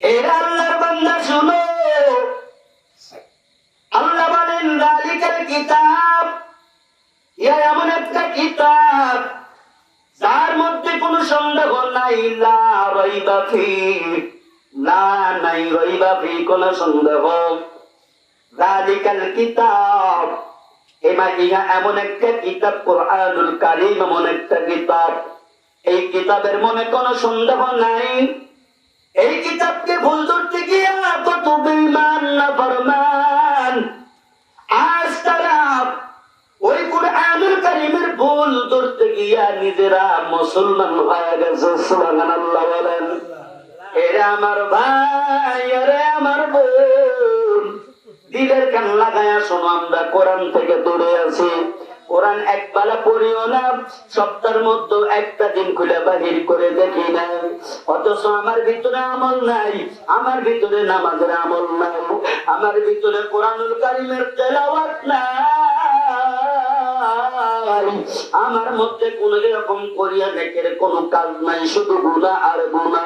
এরা শুনো। আল্লাহ বলেন জালিকাল কিতাব, ইয়া এমন একটা কিতাব, যার মধ্যে কোনো সন্দেহ নাই, লা রইবা ফি না নাই রইবা কোনো সন্দেহ। জালিকাল কিতাব এমা ইহা এমন একটা কিতাব, কোরআনুল কারীম এমন একটা কিতাব। এই কিতাবের মনে কোনো সন্দেহ নাই। এই কিতাবকে ভুল ধরতে গিয়া কত বেঈমান না ফরমান। আজ তারা ওই কোরআনুল কারীমের ভুল ধরতে গিয়া নিজেরা মুসলমান হয়ে গেছে, সুবহানাল্লাহ বলেন। এরে আমার ভাই, এরে আমার বোন। দিলের কান লাগায়া শোনো, আমরা কোরআন থেকে দূরে আছি। কোরআন এক পালা পড়িও না, সপ্তাহের মধ্যে একটা দিন খুলে বাহির করে দেখি না অথচ আমার ভিতরে আমল নাই, আমার ভিতরে নামাজের আমল নাই, আমার ভিতরে কোরআনুল কারিমের তেলাওয়াত নাই। আমার মধ্যে কোন এরকম করিয়া দেখে কোন কাজ নাই, শুধু গুণা আর গুণা।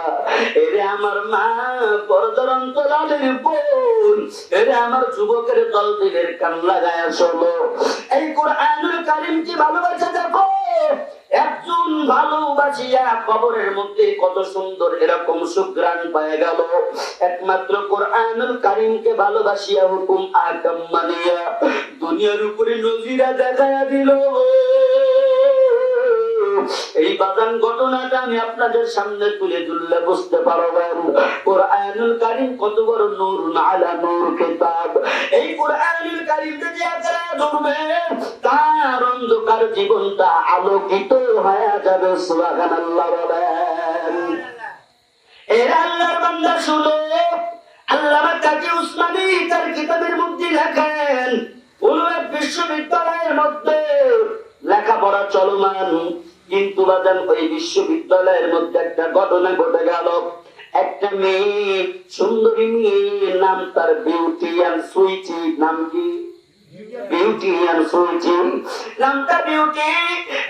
এরে আমার মা পরদর অন্তরালের বোন। এরে আমার যুবকের দল দিলের কান লাগায় চলো। এই কোরআনুল কারিম কি ভালোবাসা দেখো? একজন ভালোবাসিয়া কবরের মধ্যে কত সুন্দর এরকম সুগ্রাণ পায় গেল। একমাত্র কোরআনুল কারিমকে ভালোবাসিয়া হুকুম আকাম মানিয়া দুনিয়ার উপরে নজিরা দেখা দিল। এই বাদান ঘটনাটা আমি আপনাদের সামনে তুলে ধরলে বুঝতে পারবেন। কোরআনুল কারিম কত বড় নূর, আলা নূর কিতাব। এই কোরআনুল কারিম যে আপনারা ধরবেন তার অন্ধকার জীবনটা আলোকিত হয়ে যাবে, সুবহানাল্লাহ বলেন। এরা আল্লাহর বান্দা শুনো আল্লামা কাজী উসমানী তার কিতাবের মধ্যে লেখেন বিশ্ববিদ্যালয়ের মধ্যে লেখাপড়া চলমান। কিন্তু বাজান, ওই বিশ্ববিদ্যালয়ের মধ্যে একটা ঘটনা ঘটে গেল। একটা মেয়ে, সুন্দরী মেয়ে নাম তার বিউটি অ্যান্ড সুইটি। নাম কি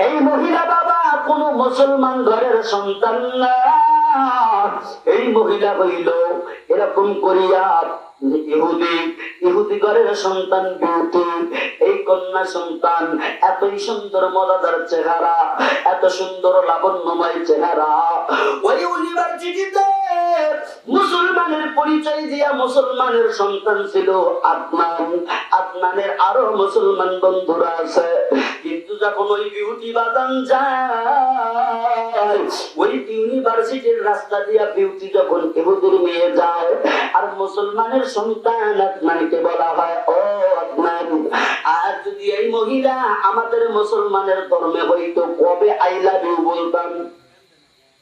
এই মহিলা বাবা কোন মুসলমান ঘরের সন্তান না। এই মহিলা হইল এরকম করিয়া ইহুদি ইহুদি ঘরের সন্তান বিউটি। কন্যা সন্তান এতই সুন্দর মজাদার চেহারা এত সুন্দর লাবণ্যময় চেহারা। ওই ইউনিভার্সিটিতে মুসলমানের পরিচয় দিয়া মুসলমানের সন্তান ছিল আদনান। আদনানের আরও মুসলমান বন্ধুরা আছে। কিন্তু যখন ওই বিউটি বাদান যায়, ওই ইউনিভার্সিটির রাস্তা দিয়া বিউটি যখন ইহুদির নিয়ে যায়, আর মুসলমানের সন্তান আদনানকে বলা হয়, ও আদনান, আর যদি এই মহিলা আমাদের মুসলমানের ধর্মে হইতো, কবে আই লাভ ইউ বলতাম?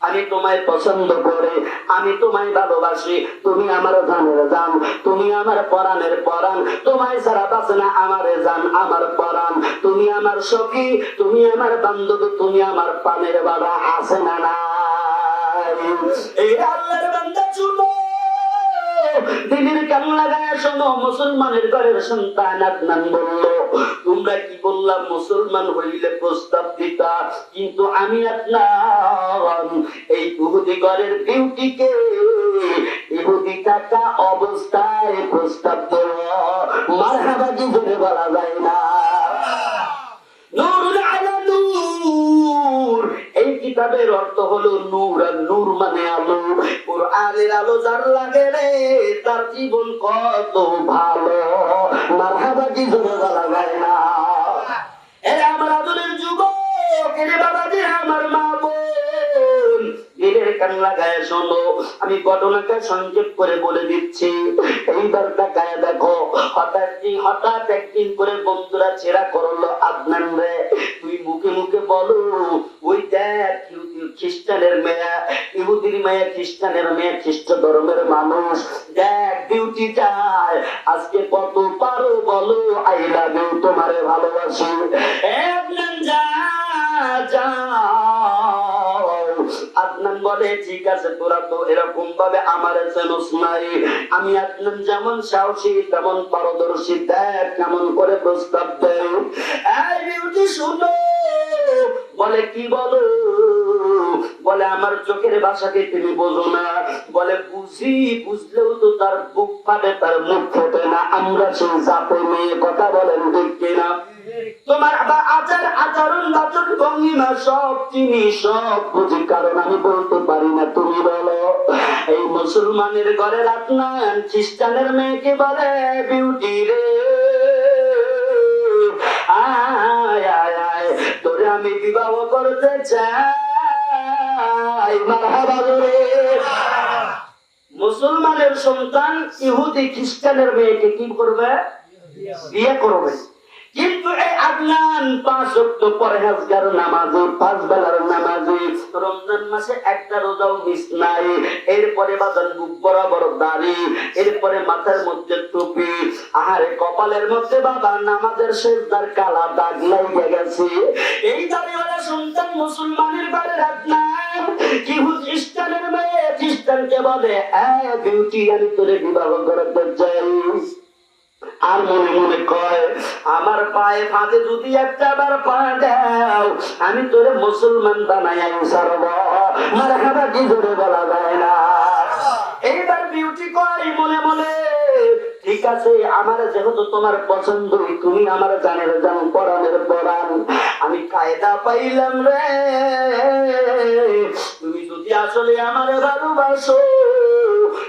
আমি তোমায় পছন্দ করে, আমি তোমায় ভালোবাসি। তুমি আমার জানের জান, তুমি আমার পরাণের পরাণ। তোমায় ছাড়া বাঁচে না আমারে জান, আমার পরাণ। তুমি আমার সখী, তুমি আমার বান্ধবী, তুমি আমার পানের বাবা, আছে না এই আল্লাহর চুলো দিনের কান লাগায় শোনো, মুসলমানের ঘরের সন্তান আদনান বলল, তোমরা কি বললাম মুসলমান হইলে প্রস্তাব দিতা, কিন্তু আমি আপনার এই ইহুদি ঘরের বিউটিকে ইহুদি থাকা অবস্থায় প্রস্তাব দিল। মারহাবাজি ধরে বলা যায় না। কিতাবের অর্থ হলো নূর আর নূর মানে আলো? কোরআনের আলো যার লাগে রে, তার জীবন কত ভালো। মারহাবা কি জোরে বলা যায় না। এ আমার আদরের যুবক, এরে বাবাজি, আমার মা দিলের কান লাগায় শোনো। আমি ঘটনাটা সংক্ষেপ করে বলে দিচ্ছি। এইবার তাকায় দেখো, হঠাৎ হঠাৎ একদিন করে বন্ধুরা ছেড়া করল আদনান রে। তুই মুখে মুখে বলো, ওই দেখ খ্রিস্টানের মেয়ে, ইহুদির মেয়ে খ্রিস্টানের মেয়ে, খ্রিস্ট ধর্মের মানুষ। দেখ ডিউটি চায় আজকে কত পারো বলো আই লাভ ইউ তোমারে ভালোবাসি। এ বলে, ঠিক আছে তোরা তো এরকম ভাবে আমার চেনস নাই। আমি একদম যেমন সাহসী, তেমন পারদর্শী। দেখ কেমন করে প্রস্তাব দেয়। শুনো। বলে, কি বলো? বলে, আমার চোখের ভাষাকে তুমি বোঝো না। বলে, বুঝি, বুঝলেও তো তার বুক ফাটে, তার মুখ ফোটে না। আমরা সেই জাপে মেয়ে, কথা বলেন ঠিক কিনা? তোমার আচার, আচরণ, বাচন, ভঙ্গিমা সব চিনি, সব বুঝি, কারণ আমি বলতে পারি না, তুমি বলো। এই মুসলমানের ঘরে রাতনান খ্রিস্টানের মেয়েকে বলে, বিউটি রে। তোরে আমি বিবাহ করতে চাই। মারহাবা মুসলমানের সন্তান ইহুদি, খ্রিস্টানের মেয়েকে কি করবে? বিয়ে করবে। কিন্তু এই আদনান পাঁচ ওয়াক্ত পরহেজগার নামাজি, পাঁচ বেলার নামাজি, রমজান মাসে একটা রোজাও মিস নাই। এরপরে বাজান বুক বরাবর দাড়ি, এরপরে মাথার মধ্যে টুপি। আহারে, কপালের মধ্যে বাবা, নামাজের শেষদার কালা দাগ লাগিয়ে গেছে। এই দাড়িওয়ালা সন্তান মুসলমানের বাড়ি আদনান। কি খ্রিস্টানের মেয়ে, খ্রিস্টানকে বলে বিউটি, আমি তোরে বিবাহ করতে চাই। আর মনে মনে কয়, আমার পায়ে ফাঁদে যদি একটা বার পা দাও, আমি তোরে মুসলমান বানাই সারব মার খাবা কি ধরে বলা যায় না। এইবার বিউটি কয়, মনে মনে, ঠিক আছে, আমার যেহেতু তোমার পছন্দ তুমি আমার জানের জান পরানের পরান আমি কায়দা পাইলাম রে। তুমি যদি আসলে আমার ভালোবাসো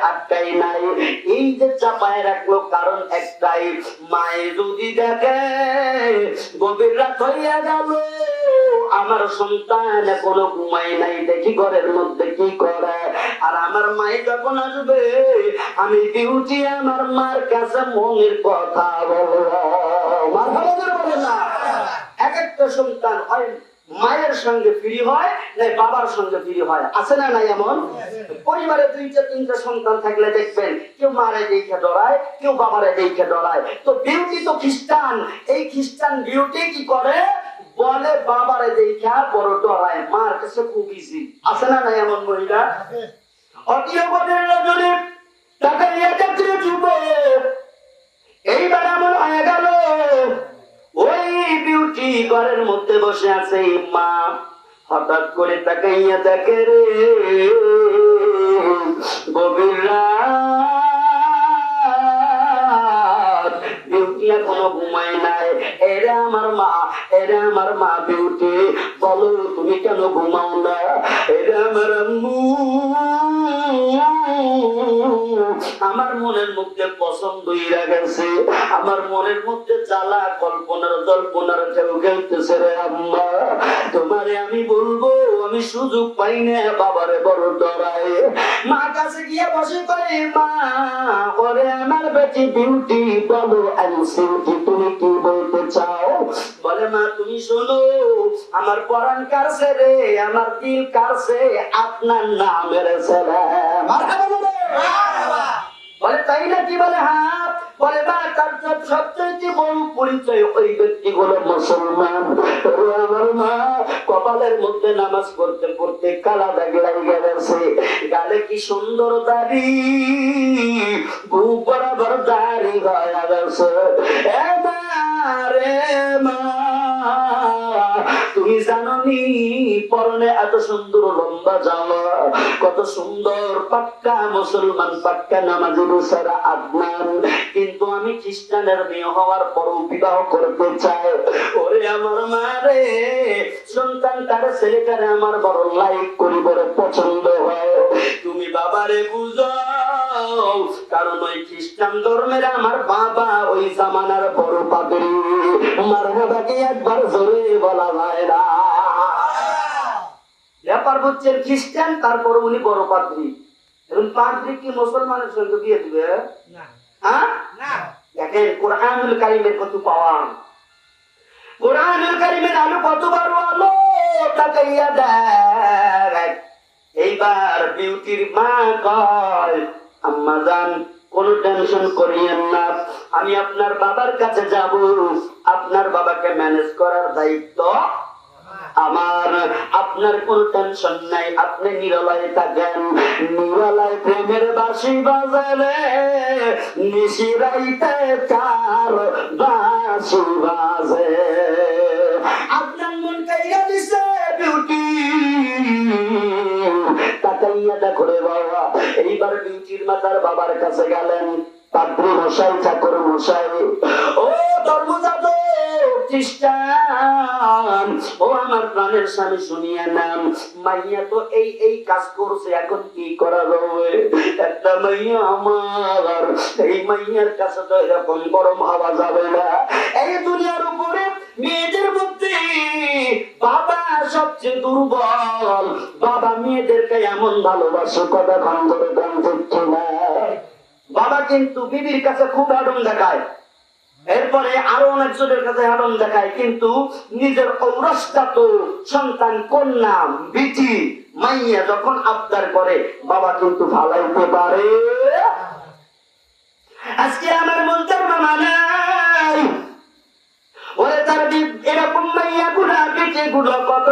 আটকাই নাই। এই যে রাখল কারণ একটাই, মায়ে যদি দেখে, গভীর রাত হইয়া গেল, আমার সন্তান কোনো ঘুমাই নাই। দেখি ঘরের মধ্যে কি করে? আর আমার মায়ে যখন আসবে, আমি ডিউটি আমার মার কাছে মনের কথা বলব। এক একটা সন্তান হয়, মায়ের সঙ্গে ফ্রি হয়, না বাবার সঙ্গে ফ্রি হয়, আছে না নাই এমন? পরিবারে দুইটা তিনটা সন্তান থাকলে দেখবেন, কেউ মারে দেখে ডরায়, কেউ বাবারে দেখে ডরায়। তো বিউটি তো খ্রিস্টান, এই খ্রিস্টান বিউটি কি করে? বলে বাবারে দেখা বড় ডরায়, মার কাছে খুব ইজি আছে না নাই এমন মহিলা? অতীয় রজনী তাকে নিয়ে চুপে এইবার এমন গেল, ওই বিউটি ঘরের মধ্যে বসে আছে মা। হঠাৎ করে তাকাইয়া দেখে রে, গভীর রাত। বিউটি এখনও ঘুমায় এরা আমার মা, এরা আমার মা বিউটি, বলো তুমি কেন ঘুমাও না? এরা আমার আম্মু, আমার মনের মধ্যে পছন্দ হইয়া গেছে। আমার মনের মধ্যে জ্বালা, কল্পনার জল্পনার ঢেউ খেলতেছে রে আম্মা। তোমারে আমি বলব, আমি সুযোগ পাই না বাবারে বড় ডরায়। মা কাছে গিয়ে বসে করে মা, ওরে আমার বেটি বিউটি বলো আমি সিউটি তুমি কি বলতে চাও? বলে, মা, তুমি শোনো, আমার পরাণ কারছে রে, আমার দিল কারছে, আপনার নামের ছেলে বলে। তাই না কি বলে হ্যাঁ বলে বা তার সবচেয়ে বড় পরিচয় ওই ব্যক্তি হলো মুসলমান। আমার মা, কপালের মধ্যে নামাজ পড়তে পড়তে কালা দাগ লাগিয়ে গেছে। গালে কি সুন্দর দাড়ি বরাবর দাড়ি হয়ে গেছে। এ মা রে তুমি জানো পরনে এত সুন্দর লম্বা জামা, কত সুন্দর পাক্কা মুসলমান, পাক্কা আদনান। কিন্তু আমি খ্রিস্টানের মেয়ে হওয়ার পরও বিবাহ করতে চাই। ওরে আমার মা রে সন্তান তার ছেলেটারে আমার বড় লাইক করি বড় পছন্দ হয়। তুমি বাবারে কারণ ওই খ্রিস্টান ধর্মের আমার বাবা ওই জামানার বড় পাদরি মার বাবাকে একবার জোরে বলা যায় না। ব্যাপার হচ্ছে খ্রিস্টান তারপর উনি বড় পাদ্রী এখন পাদ্রী কি মুসলমানের সঙ্গে বিয়ে দিবে? হ্যাঁ? দেখেন কোরআনুল কারিমের কত পাওয়া কোরআনুল কারিমের আলো কত বড় আলো তাকাইয়া দেখ। এইবার বিউটির মা কয় আম্মা জান, কোনো টেনশন করিয়েন না। আমি আপনার বাবার কাছে যাব। আপনার বাবাকে ম্যানেজ করার দায়িত্ব আমার। আপনার কোন টেনশন নাই, আপনি নিরলয়ে থাকেন নিরলয় প্রেমের বাসি বাজারে নিশিরাইতে কার বাসি বাজে। আপনার মন কাইয়া দিছে বিউটি তাকাইয়া দেখো রে বাবা, এইবার বিউটির মাতার বাবার কাছে গেলেন। পাত্রী মশাই, ঠাকুর মশাই, ও মাইয়া তো এই এই কাজ করছে, এখন কি করা একটা মাইয়া আমার, এই মাইয়ার কাছে তো গরম যাবে এই দুনিয়ার উপরে মেয়েদের মধ্যে বাবা সবচেয়ে দুর্বল। বাবা মেয়েদেরকে এমন ভালোবাসো, কথা খান করে গান করছে না। বাবা কিন্তু বিবির কাছে খুব আদম দেখায়। এরপরে আরও অনেকজনের কাছে আদম দেখায়, কিন্তু নিজের ঔরসজাত সন্তান, কন্যা, বিটি, মাইয়া যখন আবদার করে, বাবা কিন্তু ভালাইতে পারে। আজকে আমার মনটার মামা ওরে কত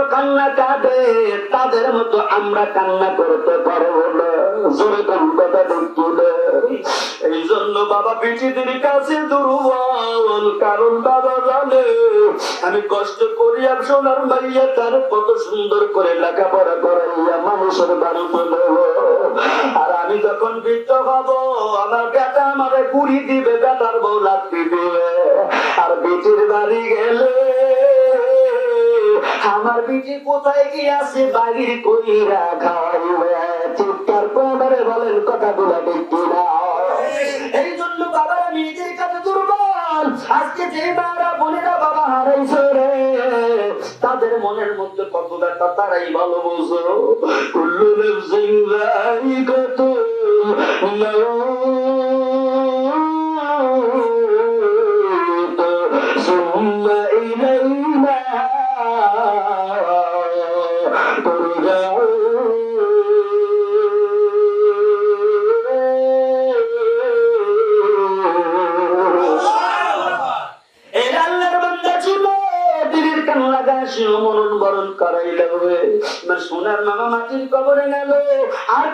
তাদের মতো আমরা কান্না করতে পারব না। কথা এই জন্য বাবা কাছে দুর্বল, কারণ বাবা জানে, আমি কষ্ট করি সোনার মাইয়া তার কত সুন্দর করে লেখাপড়া করাইয়া মানুষের বাড়িতে নেব। আর আমি যখন বৃদ্ধ হব, আমার বেটা আমারে কুড়ি দিবে, বেটার বউ লাত্তি দিবে। আর বেটির বাড়ি আমার বিটি কোথায় কি আছে বাড়ির কইরা খাওয়াইবে চিৎকার করে বলেন কথাগুলো দেখি না এই জন্য বাবা নিজের কাছে দুর্বল। আজকে যে মারা বোনেরা বাবা হারাইছে রে, তাদের মনের মধ্যে কত ব্যথা তারাই ভালো বোঝো। কুল্লু নফসিন যায়িকাতুল মাউত।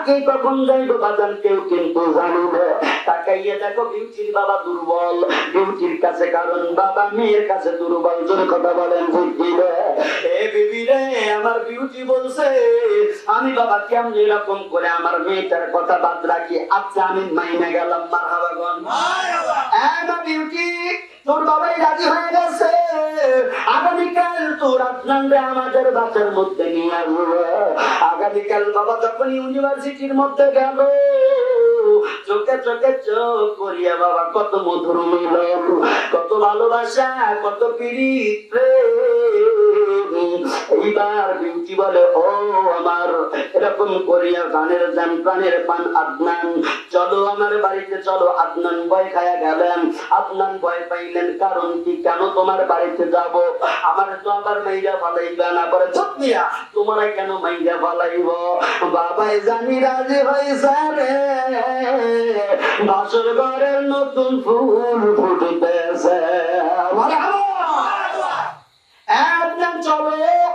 কে কখন যাইব বাজান কেউ কিন্তু জানি না তাকাইয়া দেখো বিউটির বাবা দুর্বল। বিউটির কাছে কারণ বাবা মেয়ের কাছে দুর্বল। জোরে কথা বলেন ঠিক এ বিবি রে আমার বিউটি বলছে আমি বাবা কেমন এরকম করে আমার মেয়েটার কথা বাদ রাখি? আচ্ছা আমি মাইনে গেলাম মার হাওয়াগন এমা বিউটি। তোর বাবাই রাজি হয়ে গেছে। আগামীকাল তোর আমাদের বাচ্চার মধ্যে নিয়ে আসব। আগামীকাল বাবা যখন ইউনিভার্সিটির মধ্যে গেল চোখে চোখে চোখ করিয়া বাবা কত মধুর মিলন, কত ভালোবাসা, কত প্রেম। কারণ কি, কেন তোমার বাড়িতে যাব? আমার তো আবার মাইরা ফালাইবা না। করে চুপ মিয়া কেন মাইরা ফালাইব? বাবাই জানি রাজি হয়েছে রে। বাসর ঘরের নতুন ফুল ফুটিতেছে মারহাবা। আদনান চলো,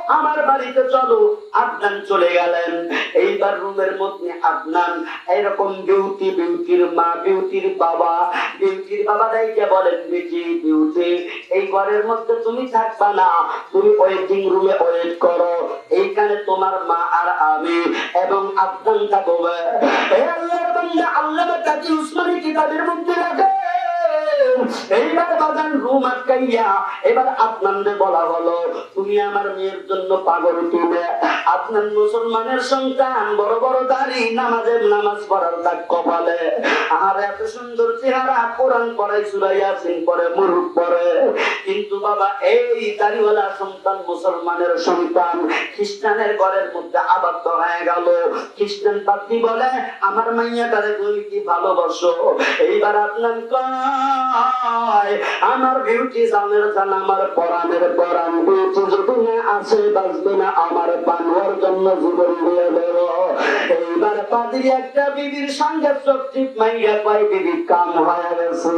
আমার বাড়িতে চলো। আদনান চলে গেলেন। এইবার রুমের মধ্যে আপনার এরকম বিউটি বিউটির মা বিউটির বাবা। বিউটির বাবা দাইকে বলেন, বেটি বিউটি এই ঘরের মধ্যে তুমি থাকবা না। তুমি ওয়েটিং রুমে ওয়েট করো। এইখানে তোমার মা আর আমি এবং আফগান থাকবে। বান্দা আল্লামা তাকি উসমানী কিতাবের মধ্যে রাখে এইবার বাজান রুম আটকাইয়া, এবার আপনাদের বলা হলো, তুমি আমার মেয়ের জন্য পাগল তুলে আপনার মুসলমানের সন্তান বড় বড় নামাজের নামাজ পড়ার দাগ কপালে। আর এত সুন্দর চেহারা, কোরআন সুরাইয়া সিং পরে মুরুখ পরে কিন্তু বাবা, এই দাড়িওয়ালা সন্তান মুসলমানের সন্তান, খ্রিস্টানের ঘরের মধ্যে আবদ্ধ হয়ে গেল। খ্রিস্টান পাত্রী বলে, আমার মাইয়াটারে তুমি কি ভালোবাসো? এইবার আপনার কয় আমার বিউটি জানের জান, আমার পরাণের পরাণ বিউটি যদি না আছে, বাঁচবে না, আমার পানোয়ার জন্য জীবন দিয়ে দেব। এইবার পাদ্রি একটা বিবির সঙ্গে চোখ মাইয়া পাই বিবি, কাম হয়ে গেছে।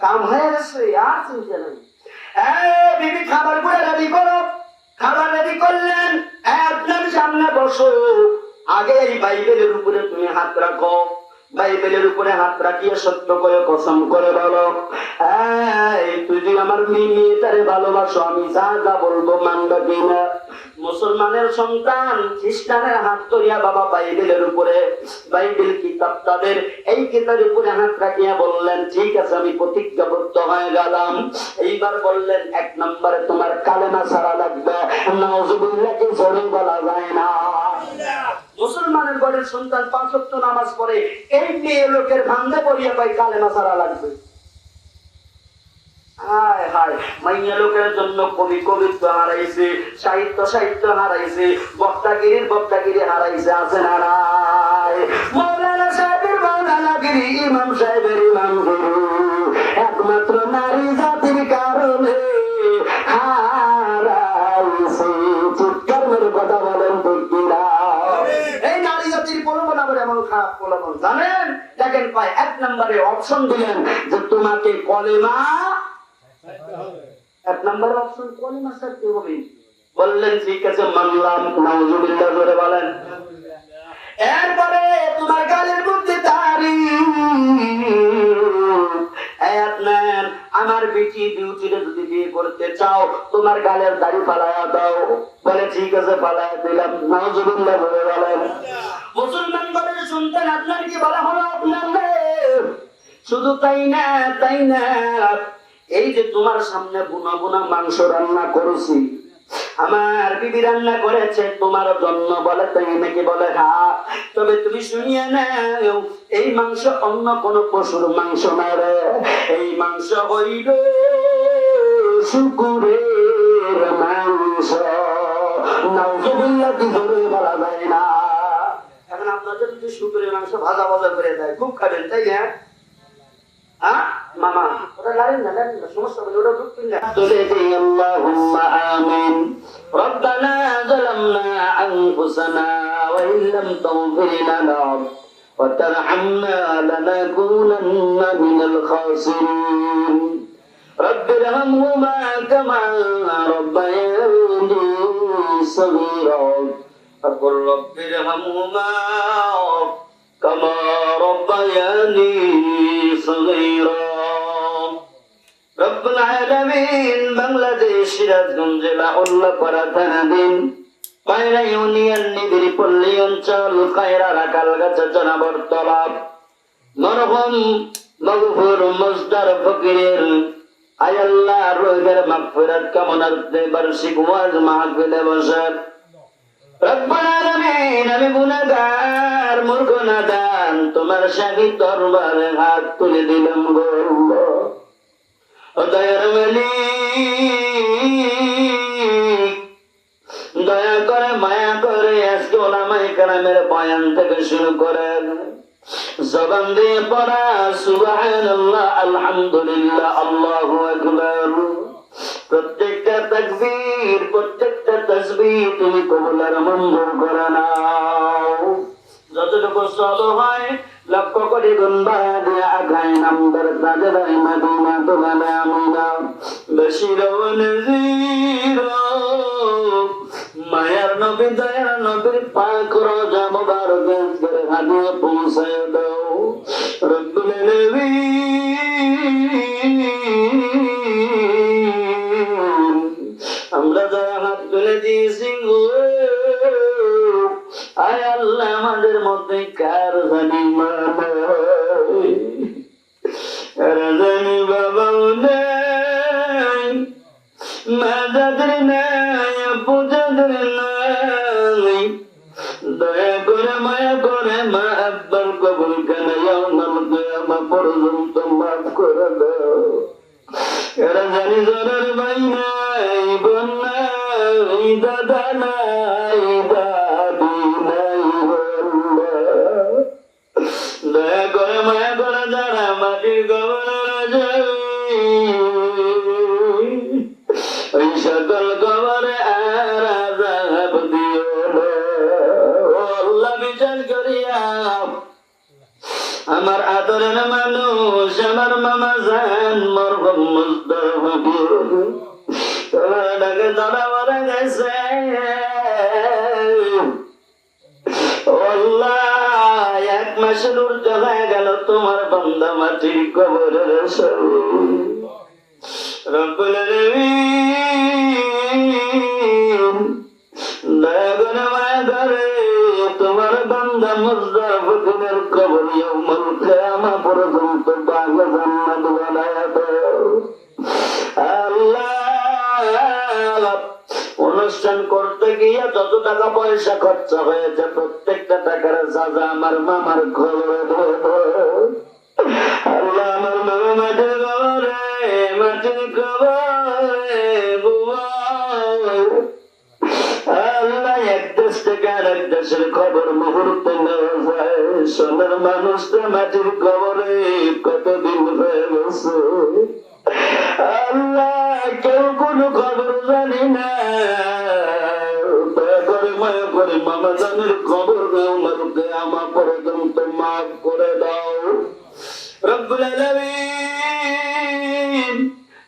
কাম হয়ে গেছে, আর চিন্তা নেই। বিবি, খাবার করলেন আগে এই বাইবেলের উপরে তুমি হাত রাখো। বাইবেলের উপরে হাত রাখিয়ে সত্য করে কসম করে বলো। তুই যদি আমার মেয়ে তারে ভালোবাসো, আমি যা যা বলব মানবা কিনা মুসলমানের সন্তান খ্রিস্টানের হাত ধরিয়া বাবা বাইবেলের উপরে, বাইবেল কিতাব তাদের এই কিতাবের উপরে হাত রাখিয়া বললেন, ঠিক আছে, আমি প্রতিজ্ঞাবদ্ধ হয়ে গেলাম। এইবার বললেন, এক নম্বরে তোমার কালেমা ছাড়া লাগবে। নাউজুবিল্লাহকে জোরে বলা যায় না। মুসলমানের ঘরের সন্তান পাঁচ ওয়াক্ত নামাজ পড়ে, এই মেয়ে লোকের ভাঙ্গা পড়িয়া পাই কালেমা ছাড়া লাগবে। হায় হায়, মাইয়া লোকের জন্য কবি কবিত্ব হারাইছে, সাহিত্য সাহিত্য হারাইছে, বক্তাগিরির বক্তাগিরি হারাইছে, আছে না মৌলানা সাহেবের মৌলানা গিরি, ইমাম সাহেবের ইমাম গুরু। একমাত্র নারী পায় এক নম্বরে অপশন দিলেন যে তোমাকে কলেমা এক নম্বর অপশন কলেমা ছাড়তে হবে। বললেন, ঠিক আছে, মানলাম, নাউজুবিল্লাহ করে বলেন। এরপরে তোমার গালের মধ্যে তারি আপনার আমার বেটি বিউটিরে যদি বিয়ে করতে চাও, তোমার গালের দাড়ি ফালায়া দাও। বলে, ঠিক আছে, ফালায়া দিলাম, নাউজুবিল্লাহ বলে বলেন। মুসলমান ঘরের সন্তান বলা হলো আপনার শুধু তাই না তাই না? এই যে তোমার সামনে বুনা বুনা মাংস রান্না করেছি, আমার বিবি রান্না করেছে, তোমার জন্য বলে, তাই নাকি বলে? হ্যাঁ তবে তুমি শুনিয়ে নাও, এই মাংস অন্য কোন পশুর মাংস না রে। এই মাংস হইল শুকুরের মাংস। ধরে বলা যায় না। এখন আপনাদের যদি শুকুরের মাংস ভাজা ভাজা করে দেয় খুব খাবেন তাই না হ্যাঁ মামা ওটা লারেন না লারেন না সমস্যা হবে ওটা ঢুকবেন না চলে যাই আল্লাহুম্মা আমিন ربنا ظلمنا أنفسنا وإن لم تغفر لنا وترحمنا لنكونن من الخاسرين رب ارحمهما كما ربياني صغيرا فقل رب ارحمهما كما ربياني صغيرا রব্বুল আলামিন বাংলাদেশ সিরাজগঞ্জ জেলা উল্লাপাড়া থানাধীন পায়রা ইউনিয়ন নিবিড়ি পল্লী অঞ্চল কায়রা রাকাল গাছা জনাবর তলাব মরহম মগফুর মজদার ফকিরের আয়াল্লাহ রোহের মাগফিরাত কামনার্থে বার্ষিক ওয়াজ মাহফিলে বসার রব্বুল আলামিন আমি গুনাহগার, মূর্খ নাদান, তোমার শাহী দরবারে হাত তুলে দিলাম গো দয়ার মালিক, দয়া করে মায়া করে আজকে ওলামাই কালামের বয়ান থেকে শুরু করে জবান দিয়ে পড়া, সুবহানাল্লাহ, আলহামদুলিল্লাহ, আল্লাহু আকবার। প্রত্যেকটা তাকবীর, প্রত্যেকটা তাসবিহ তুমি কবুল আর মঞ্জুর করে নাও। যতটুকু সব হয়, লক্ষ কোটি গুণ বাদে আগায় নামদার তাদের মদিনা তোমার আমিনা। বশির ও নজির, মায়ার নবী, দয়ার নবীর পাক রোজা মুবারক করে হাদিয়ে পৌঁছায় দাও। রব্বুল আলামিন আমরা যারা হাত তুলে দিয়েছি আয় আল্লাহ আমাদের মধ্যে কার জানি মা জানি বাবাও নেই মা যাদের নাই। দয়া করে মায়া করে মা আব্বার কবুল কেন আমার দয়া মা পর্যন্ত মাফ করে দাও। এরা জানি জনের ভাই নাই, বোন আমার আদরের মানুষ আমার মামা জান মরহম মুস্তাফা ডাকে তারা এক মাসের উর্ধে হয়ে গেল তোমার বান্দা মাটির কবরের সরু রব্বুল আলামিন, দয়া করে মায়া করে তোমার বান্দা কবর ইয়াউমুল কিয়ামা পর্যন্ত বাংলা জান্নাত অনুষ্ঠান করতে গিয়ে যত টাকা পয়সা খরচা হয়েছে, প্রত্যেকটা টাকার সাজা আমার মামার আল্লাহ আমার আল্লাহ খবরে কতদিন হয়ে গেছে? আল্লাহ কেউ কোনো খবর জানি না।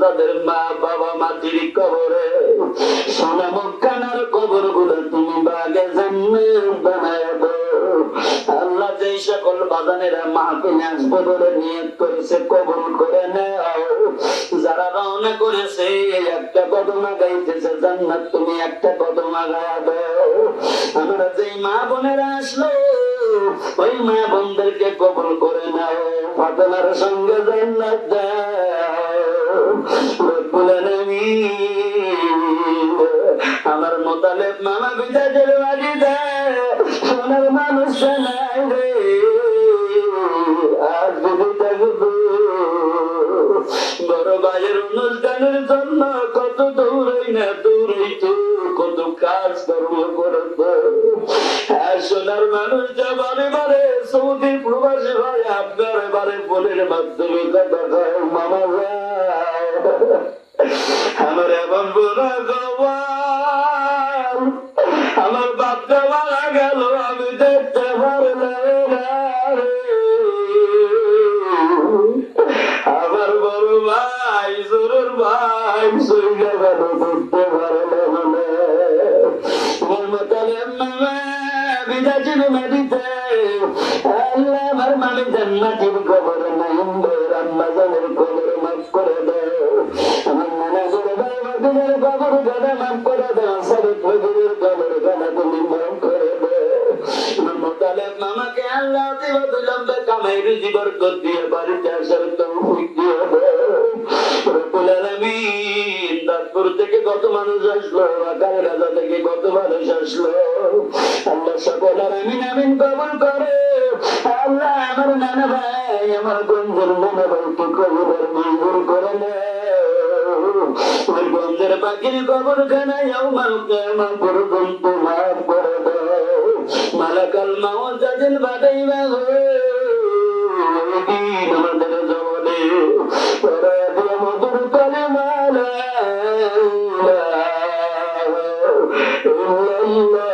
যাদের মা বাবা মাটির কবরে সোনা মক্কানার কবরগুলো তুমি বাগে জান্নাত বানায় আল্লাহ যেই সকল আসবে বলে করেছে করে নাও। যারা রওনা করেছে, একটা জান্নাত তুমি একটা আমরা যেই মা বোনেরা আসলো, ওই মা বোনদেরকে কবুল করে নাও। ফাতেমার সঙ্গে জান্নাত মোতালেব মামা বিদাজের বাড়ি সোনার মানুষ নাই রে। আর যদি থাকব বড় ভাইয়ের অনুষ্ঠানের জন্য কত দৌড়াই না দৌড়াই তো কত কাজ কর্ম করতো সোনার মানুষ যা বারে বারে সৌদি প্রবাসী ভাই, আপনার বারে বোনের মাধ্যমে কথা কয়, মামা ভাই। আমার এমন বুড়া গবাল আমার বাপটা মারা গেল, আমি দেখতে পারলাম। আমার বড় ভাই, জোরের ভাই গেল দেখতে আমার কবর আম্মা জানের কবর করে দাও। আমার নানা করে বাবিনের বাবুর গানা মাফ করে আল্লাহ দিয়ে দিয়ে থেকে কত মানুষ আসলো, আকার রাজা থেকে কত মানুষ আসলো। আল্লাহ সকল আমিন আমিন কবুল করে। আল্লাহ আমার নানা ভাই, আমার বন্ধুর নানা ভাইকে কবুলের মঞ্জুর করে ওই বন্ধের পাখির কবর খানায় আমার পর্যন্ত মাফ করে দাও মালাকাল মাউত যাদের বাটাইবা গো আমাদের জবনে ওরা এত মধুর করে মালা। ইল্লাল্লাহ।